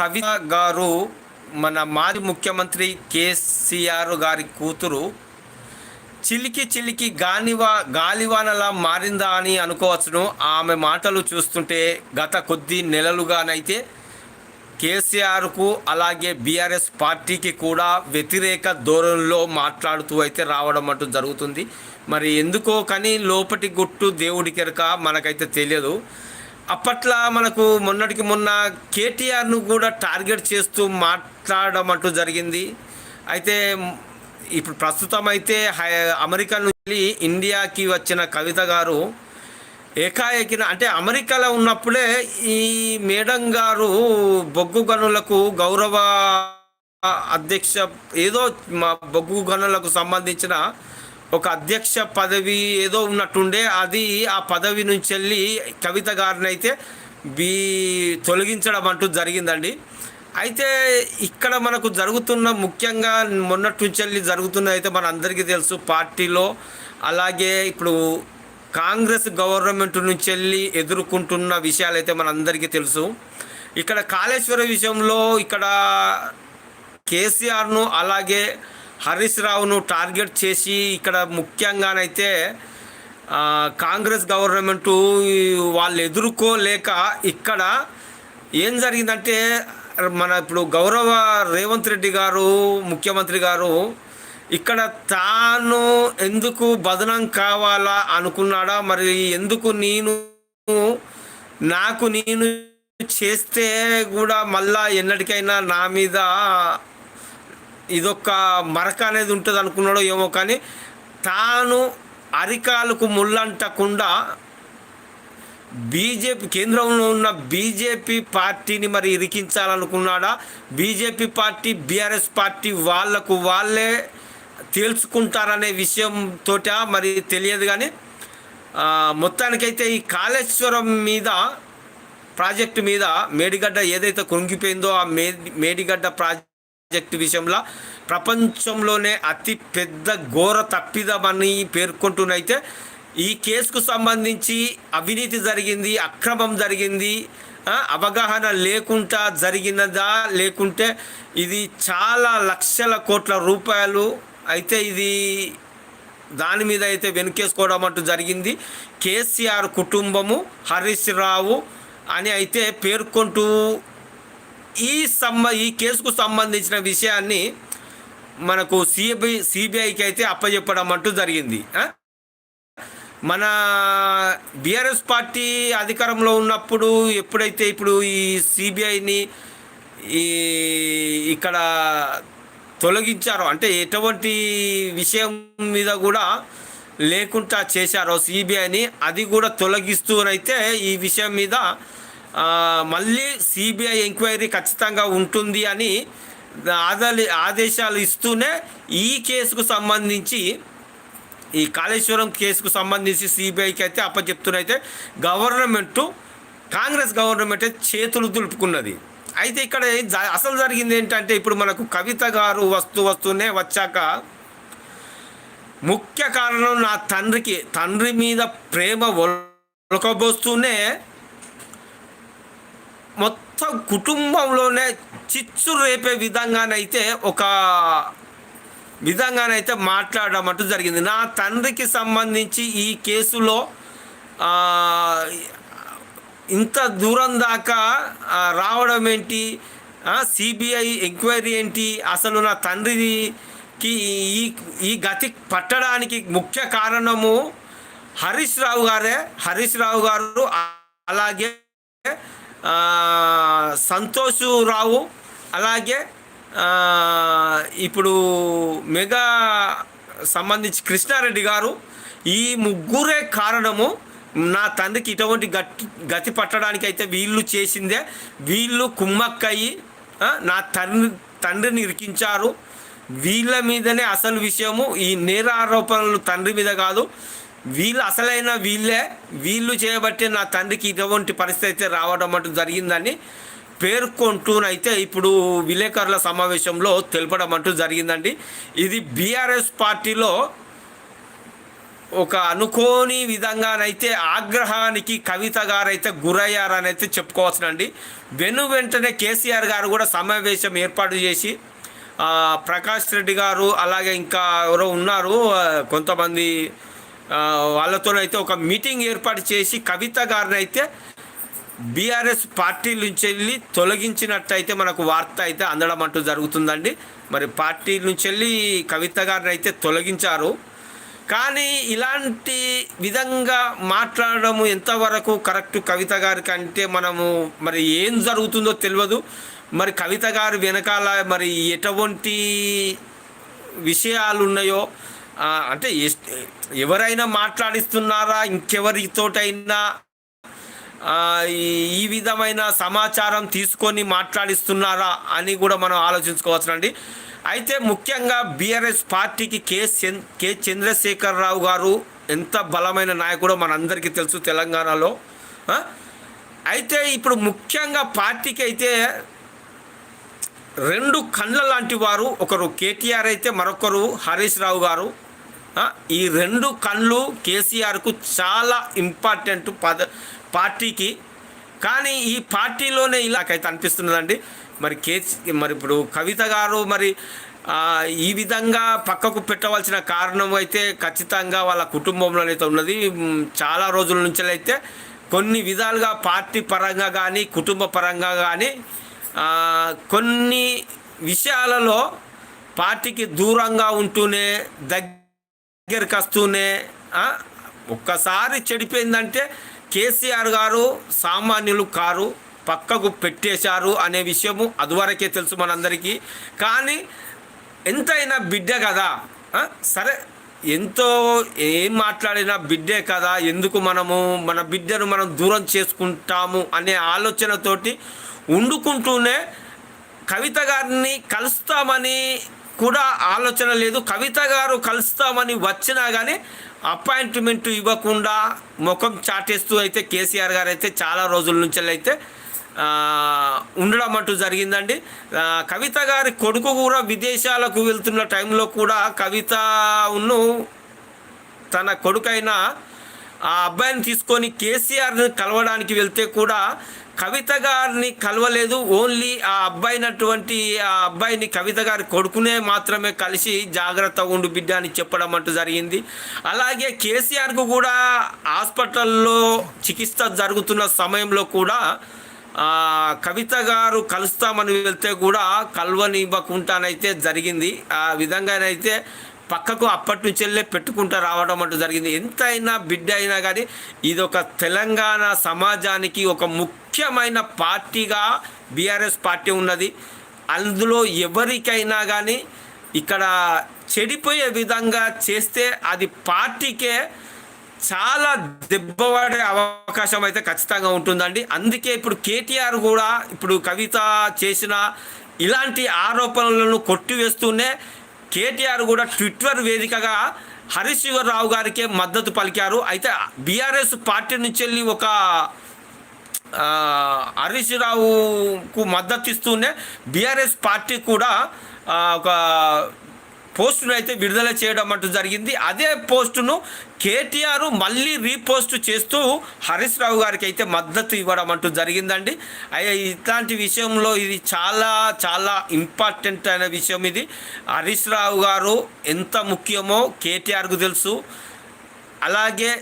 కవిత గారు మన మాజీ ముఖ్యమంత్రి కేసీఆర్ గారి కూతురు. చిలికి చిలికి గానివా గాలివానలా మారిందా అని అనుకోవచ్చును. ఆమె మాటలు చూస్తుంటే గత కొద్ది నెలలుగానైతే కేసీఆర్కు అలాగే బీఆర్ఎస్ పార్టీకి కూడా వ్యతిరేక ధోరణిలో మాట్లాడుతూ అయితే రావడం అంటూ జరుగుతుంది. మరి ఎందుకో కానీ లోపటి గుట్టు దేవుడికెరక మనకైతే తెలియదు. అప్పట్లో మనకు మొన్నటికి మొన్న కేటీఆర్ను కూడా టార్గెట్ చేస్తూ మాట్లాడడం అంటూ జరిగింది. అయితే ఇప్పుడు ప్రస్తుతం అయితే హై అమెరికా నుంచి ఇండియాకి వచ్చిన కవిత గారు ఏకాఏకిన అంటే అమెరికాలో ఉన్నప్పుడే ఈ మేడం గారు బొగ్గు గనులకు గౌరవ అధ్యక్ష ఏదో మా బొగ్గు గనులకు సంబంధించిన ఒక అధ్యక్ష పదవి ఏదో ఉన్నట్టుండే అది ఆ పదవి నుంచి వెళ్ళి కవిత గారిని అయితే బీ తొలగించడం అంటూ జరిగిందండి. అయితే ఇక్కడ మనకు జరుగుతున్న ముఖ్యంగా మొన్నటి నుంచి వెళ్ళి జరుగుతున్న అయితే మన అందరికీ తెలుసు పార్టీలో అలాగే ఇప్పుడు కాంగ్రెస్ గవర్నమెంట్ నుంచి వెళ్ళి ఎదుర్కొంటున్న విషయాలు అయితే మనందరికీ తెలుసు. ఇక్కడ కాళేశ్వర విషయంలో ఇక్కడ కేసీఆర్ను అలాగే హరీష్ రావును టార్గెట్ చేసి ఇక్కడ ముఖ్యంగానైతే కాంగ్రెస్ గవర్నమెంటు వాళ్ళు ఎదుర్కోలేక ఇక్కడ ఏం జరిగిందంటే మన ఇప్పుడు గౌరవ రేవంత్ రెడ్డి గారు ముఖ్యమంత్రి గారు ఇక్కడ తాను ఎందుకు బదనం కావాలా అనుకున్నాడా? మరి ఎందుకు నేను నాకు నేను చేస్తే కూడా మళ్ళా ఎన్నటికైనా నా మీద ఇదొక మరక అనేది ఉంటుంది అనుకున్నాడో ఏమో కానీ తాను అరికాలకు ముళ్ళంటకుండా బీజేపీ కేంద్రంలో ఉన్న బీజేపీ పార్టీని మరి ఇరికించాలనుకున్నాడా? బీజేపీ పార్టీ బీఆర్ఎస్ పార్టీ వాళ్ళకు వాళ్ళే తేల్చుకుంటారనే విషయంతో మరి తెలియదు కానీ మొత్తానికైతే ఈ కాళేశ్వరం మీద ప్రాజెక్టు మీద మేడిగడ్డ ఏదైతే కృంగిపోయిందో ఆ మేడిగడ్డ ప్రాజెక్ట్ విషయంలో ప్రపంచంలోనే అతి పెద్ద ఘోర తప్పిదమని పేర్కొంటూనైతే ఈ కేసుకు సంబంధించి అవినీతి జరిగింది అక్రమం జరిగింది అవగాహన లేకుండా జరిగినదా? లేకుంటే ఇది చాలా లక్షల కోట్ల రూపాయలు అయితే ఇది దాని మీద అయితే వెనుకేసుకోవడం అంటూ జరిగింది. కేసీఆర్ కుటుంబము హరీష్ రావు అని అయితే పేర్కొంటూ ఈ సంబ ఈ కేసుకు సంబంధించిన విషయాన్ని మనకు సిబిఐ సిబిఐకి అయితే అప్పచెప్పడం అంటూ జరిగింది. మన బీఆర్ఎస్ పార్టీ అధికారంలో ఉన్నప్పుడు ఎప్పుడైతే ఇప్పుడు ఈ సిబిఐని ఈ ఇక్కడ తొలగించారో అంటే ఎటువంటి విషయం మీద కూడా లేకుండా చేశారో సిబిఐని అది కూడా తొలగిస్తూనైతే ఈ విషయం మీద మళ్ళీ సిబిఐ ఎంక్వైరీ ఖచ్చితంగా ఉంటుంది అని ఆదాలి ఆదేశాలు ఇస్తూనే ఈ కేసుకు సంబంధించి ఈ కాళేశ్వరం కేసుకు సంబంధించి సిబిఐకి అయితే అప్పచెప్తున్నైతే గవర్నమెంటు కాంగ్రెస్ గవర్నమెంట్ అయితే చేతులు దులుపుకున్నది. అయితే ఇక్కడ జ- అసలు జరిగింది ఏంటంటే ఇప్పుడు మనకు కవిత గారు వస్తూ వస్తూనే వచ్చాక ముఖ్య కారణం నా తండ్రికి తండ్రి మీద ప్రేమ ఒలకబోస్తూనే మొత్తం కుటుంబంలోనే చిచ్చు రేపే విధంగానైతే ఒక విధంగానైతే మాట్లాడడం అంటూ జరిగింది. నా తండ్రికి సంబంధించి ఈ కేసులో ఇంత దూరం దాకా రావడం ఏంటి సిబిఐ ఎంక్వైరీ ఏంటి అసలు నా తండ్రికి ఈ ఈ గతి పట్టడానికి ముఖ్య కారణము హరీష్ రావు గారే. హరీష్ రావు గారు అలాగే సంతోష్ రావు అలాగే ఇప్పుడు మెగా సంబంధించి కృష్ణారెడ్డి గారు ఈ ముగ్గురే కారణము నా తండ్రికి ఇటువంటి గట్టి గతి పట్టడానికి అయితే వీళ్ళు చేసిందే. వీళ్ళు కుమ్మక్కయ్యి నా తండ్రి తండ్రిని ఇరికించారు. వీళ్ళ మీదనే అసలు విషయము ఈ నేర ఆరోపణలు తండ్రి మీద కాదు. వీళ్ళు అసలైన వీళ్ళే. వీళ్ళు చేయబట్టి నా తండ్రికి ఇటువంటి పరిస్థితి అయితే రావడం అంటూ జరిగిందని పేర్కొంటూనైతే ఇప్పుడు విలేకరుల సమావేశంలో తెలపడం అంటూ జరిగిందండి. ఇది బీఆర్ఎస్ పార్టీలో ఒక అనుకోని విధంగానైతే ఆగ్రహానికి కవిత గారైతే గురయ్యారని అయితే చెప్పుకోవచ్చునండి. వెను వెంటనే కేసీఆర్ గారు కూడా సమావేశం ఏర్పాటు చేసి ప్రకాష్ రెడ్డి గారు అలాగే ఇంకా ఎవరో ఉన్నారు కొంతమంది వాళ్ళతోనైతే ఒక మీటింగ్ ఏర్పాటు చేసి కవిత గారిని అయితే బీఆర్ఎస్ పార్టీ నుంచి వెళ్ళి తొలగించినట్టయితే మనకు వార్త అయితే అందడం అంటూ జరుగుతుందండి. మరి పార్టీ నుంచి వెళ్ళి కవిత గారిని అయితే తొలగించారు. కానీ ఇలాంటి విధంగా మాట్లాడడము ఎంతవరకు కరెక్ట్ కవిత గారికి అంటే మనము మరి ఏం జరుగుతుందో తెలియదు. మరి కవిత గారు వెనకాల మరి ఎటువంటి విషయాలు ఉన్నాయో అంటే ఎవరైనా మాట్లాడిస్తున్నారా? ఇంకెవరితోటైనా ఈ- విధమైన సమాచారం తీసుకొని మాట్లాడిస్తున్నారా అని కూడా మనం ఆలోచించుకోవచ్చునండి. అయితే ముఖ్యంగా బీఆర్ఎస్ పార్టీకి కె చంద్ కె చంద్రశేఖరరావు గారు ఎంత బలమైన నాయకుడో మనందరికీ తెలుసు తెలంగాణలో. అయితే ఇప్పుడు ముఖ్యంగా పార్టీకి అయితే రెండు కండ్ల లాంటి వారు ఒకరు కేటీఆర్ అయితే మరొకరు హరీష్ రావు గారు. ఈ రెండు కళ్ళు కేసీఆర్కు చాలా ఇంపార్టెంట్ పద పార్టీకి. కానీ ఈ పార్టీలోనే ఇలాకైతే అనిపిస్తున్నదండి. మరి కేసీ మరి ఇప్పుడు కవిత గారు మరి ఈ విధంగా పక్కకు పెట్టవలసిన కారణం అయితే ఖచ్చితంగా వాళ్ళ కుటుంబంలోనైతే ఉన్నది. చాలా రోజుల నుంచి అయితే కొన్ని విధాలుగా పార్టీ పరంగా కానీ కుటుంబ పరంగా కానీ కొన్ని విషయాలలో పార్టీకి దూరంగా ఉంటూనే దగ్గరికి వస్తూనే ఒక్కసారి చెడిపోయిందంటే కేసీఆర్ గారు సామాన్యులు కారు పక్కకు పెట్టేశారు అనే విషయము అదివరకే తెలుసు మనందరికీ. కానీ ఎంతైనా బిడ్డ కదా సరే ఎంతో ఏం మాట్లాడినా బిడ్డే కదా ఎందుకు మనము మన బిడ్డను మనం దూరం చేసుకుంటాము అనే ఆలోచనతోటి వండుకుంటూనే కవిత గారిని కలుస్తామని కూడా ఆలోచన లేదు. కవిత గారు కలుస్తామని వచ్చినా కానీ అపాయింట్మెంట్ ఇవ్వకుండా ముఖం చాటేస్తూ అయితే కేసీఆర్ గారు అయితే చాలా రోజుల నుంచి అయితే ఉండడం అంటూ జరిగిందండి. కవిత గారి కొడుకు కూడా విదేశాలకు వెళ్తున్న టైంలో కూడా కవిత తన కొడుకైన ఆ అబ్బాయిని తీసుకొని కేసీఆర్ని కలవడానికి వెళ్తే కూడా కవిత గారిని కలవలేదు. ఓన్లీ ఆ అబ్బాయినటువంటి ఆ అబ్బాయిని కవిత గారి కొడుకునే మాత్రమే కలిసి జాగ్రత్త ఉండు బిడ్డ అని చెప్పడం అంటూ జరిగింది. అలాగే కేసీఆర్కు కూడా హాస్పిటల్లో చికిత్స జరుగుతున్న సమయంలో కూడా కవిత గారు కలుస్తామని వెళ్తే కూడా కలవనివ్వకుండానైతే జరిగింది. ఆ విధంగానైతే పక్కకు అప్పటి నుంచి వెళ్ళే పెట్టుకుంటూ రావడం అంటూ జరిగింది. ఎంతైనా బిడ్డ అయినా కానీ ఇది ఒక తెలంగాణ సమాజానికి ఒక ముఖ్యమైన పార్టీగా బీఆర్ఎస్ పార్టీ ఉన్నది. అందులో ఎవరికైనా కానీ ఇక్కడ చెడిపోయే విధంగా చేస్తే అది పార్టీకే చాలా దెబ్బపడే అవకాశం అయితే ఖచ్చితంగా ఉంటుందండి. అందుకే ఇప్పుడు కేటీఆర్ కూడా ఇప్పుడు కవిత చేసిన ఇలాంటి ఆరోపణలను కొట్టివేస్తూనే కేటీఆర్ కూడా ట్విట్టర్ వేదికగా హరీష్ రావు గారికే మద్దతు పలికారు. అయితే బీఆర్ఎస్ పార్టీ నుంచి వెళ్ళి ఒక ఆ, హరీష్ రావుకు మద్దతు ఇస్తూనే బీఆర్ఎస్ పార్టీ కూడా ఒక పోస్టును అయితే విడుదల చేయడం అంటూ జరిగింది. అదే పోస్టును కేటీఆర్ మళ్ళీ రీపోస్ట్ చేస్తూ హరీష్ రావు గారికి అయితే మద్దతు ఇవ్వడం అంటూ జరిగిందండి. అయ్యా ఇట్లాంటి విషయంలో ఇది చాలా చాలా ఇంపార్టెంట్ అయిన విషయం ఇది. హరీష్ రావు గారు ఎంత ముఖ్యమో కేటీఆర్కు తెలుసు. అలాగే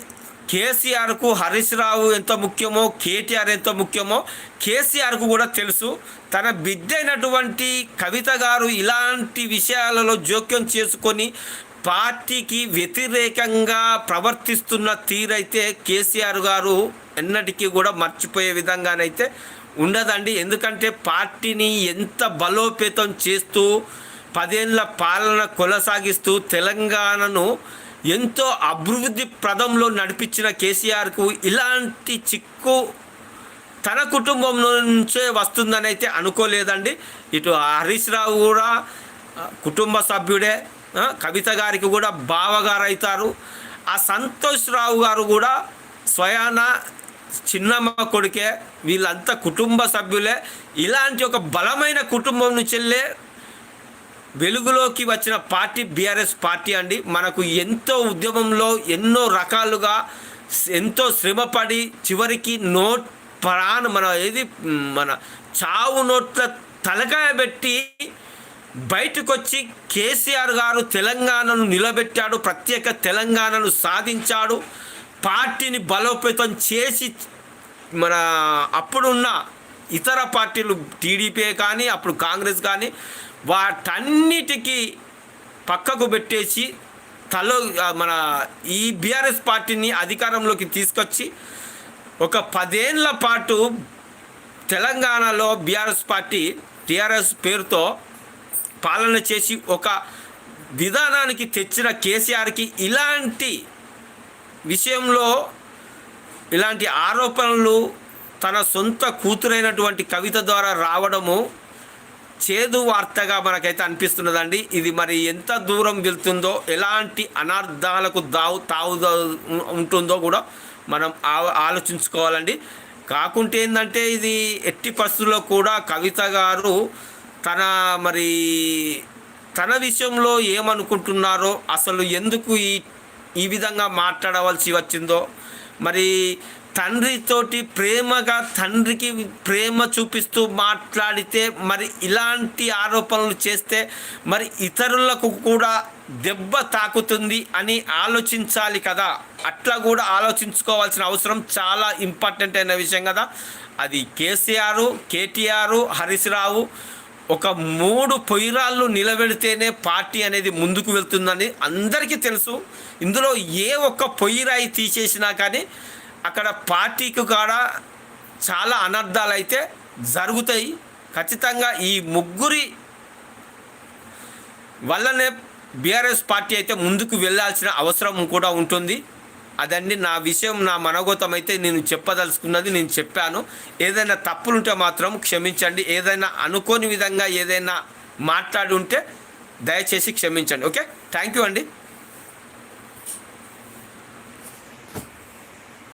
కేసీఆర్కు హరీష్ రావు ఎంత ముఖ్యమో కేటీఆర్ ఎంత ముఖ్యమో కేసీఆర్కు కూడా తెలుసు. తన బిడ్డైనటువంటి కవిత గారు ఇలాంటి విషయాలలో జోక్యం చేసుకొని పార్టీకి వ్యతిరేకంగా ప్రవర్తిస్తున్న తీరైతే కేసీఆర్ గారు ఎన్నటికీ కూడా మర్చిపోయే విధంగానైతే ఉండదండి. ఎందుకంటే పార్టీని ఎంత బలోపేతం చేస్తూ పదేళ్ళ పాలన కొనసాగిస్తూ తెలంగాణను ఎంతో అభివృద్ధి ప్రదంలో నడిపించిన కేసీఆర్కు ఇలాంటి చిక్కు తన కుటుంబం నుంచే వస్తుందని అయితే అనుకోలేదండి. ఇటు హరీష్ రావు కూడా కుటుంబ సభ్యుడే కవిత గారికి కూడా బావగారు అవుతారు ఆ సంతోష్ రావు గారు కూడా స్వయాన చిన్నమ్మ కొడుకే వీళ్ళంతా కుటుంబ సభ్యులే. ఇలాంటి ఒక బలమైన కుటుంబం నుంచి వెళ్ళే వెలుగులోకి వచ్చిన పార్టీ బీఆర్ఎస్ పార్టీ అండి. మనకు ఎంతో ఉద్యమంలో ఎన్నో రకాలుగా ఎంతో శ్రమపడి చివరికి నోట్ ప్రాణ మన ఏది మన చావు నోట్ల తలకాయ పెట్టి బయటకు వచ్చి కేసీఆర్ గారు తెలంగాణను నిలబెట్టాడు ప్రత్యేక తెలంగాణను సాధించాడు. పార్టీని బలోపేతం చేసి మన అప్పుడున్న ఇతర పార్టీలు టీడీపీ కానీ అప్పుడు కాంగ్రెస్ కానీ వాటన్నిటికీ పక్కకు పెట్టేసి తలో మన ఈ బీఆర్ఎస్ పార్టీని అధికారంలోకి తీసుకొచ్చి ఒక పదేళ్ళ పాటు తెలంగాణలో బీఆర్ఎస్ పార్టీ టీఆర్ఎస్ పేరుతో పాలన చేసి ఒక విధానానికి తెచ్చిన కేసీఆర్కి ఇలాంటి విషయంలో ఇలాంటి ఆరోపణలు తన సొంత కూతురైనటువంటి కవిత ద్వారా రావడము చేదు వార్తగా మనకైతే అనిపిస్తున్నదండి. ఇది మరి ఎంత దూరం వెళ్తుందో ఎలాంటి అనర్థాలకు దావు తావు ఉంటుందో కూడా మనం ఆ- ఆలోచించుకోవాలండి. కాకుంటే ఏంటంటే ఇది ఎట్టి పరిస్థితుల్లో కూడా కవిత గారు తన మరి తన విషయంలో ఏమనుకుంటున్నారో అసలు ఎందుకు ఈ ఈ విధంగా మాట్లాడవలసి వచ్చిందో మరి తండ్రితోటి ప్రేమగా తండ్రికి ప్రేమ చూపిస్తూ మాట్లాడితే మరి ఇలాంటి ఆరోపణలు చేస్తే మరి ఇతరులకు కూడా దెబ్బ తాకుతుంది అని ఆలోచించాలి కదా. అట్లా కూడా ఆలోచించుకోవాల్సిన అవసరం చాలా ఇంపార్టెంట్ అయిన విషయం కదా. అది కేసీఆర్ కేటీఆర్ హరీష్ రావు ఒక మూడు పొయ్యిరాళ్ళు నిలబెడితేనే పార్టీ అనేది ముందుకు వెళ్తుందని అందరికీ తెలుసు. ఇందులో ఏ ఒక్క పొయ్యిరాయి తీసేసినా కానీ అక్కడ పార్టీకి కూడా చాలా అనర్థాలు అయితే జరుగుతాయి. ఖచ్చితంగా ఈ ముగ్గురి వల్లనే బీఆర్ఎస్ పార్టీ అయితే ముందుకు వెళ్ళాల్సిన అవసరం కూడా ఉంటుంది. అదండి నా విషయం నా మనోగతం అయితే నేను చెప్పదలుచుకున్నది నేను చెప్పాను. ఏదైనా తప్పులుంటే మాత్రం క్షమించండి. ఏదైనా అనుకోని విధంగా ఏదైనా మాట్లాడి ఉంటే దయచేసి క్షమించండి. ఓకే? థ్యాంక్ యూ అండి.